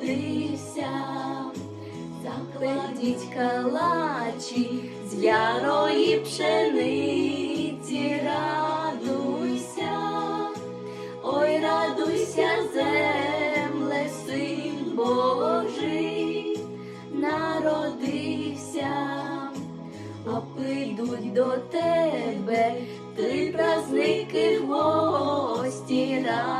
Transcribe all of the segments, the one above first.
народився, закладіть калачі з ярої пшениці, радуйся, ой, радуйся, земле, син Божий, народився. А прийдуть до тебе три праздники в гості, радуйся,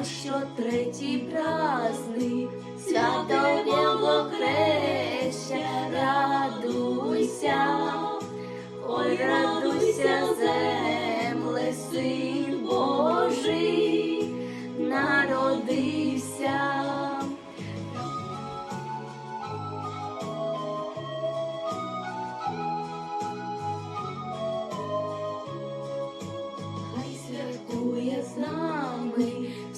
а що третій праздник, святого хреща, радуйся, ой, радуйся, земле, син Божий, народився. Хай святкує з нами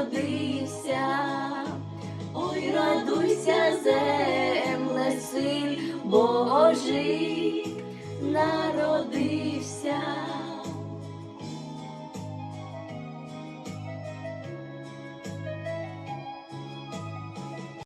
народився. Ой, радуйся, земле, син Божий, народився.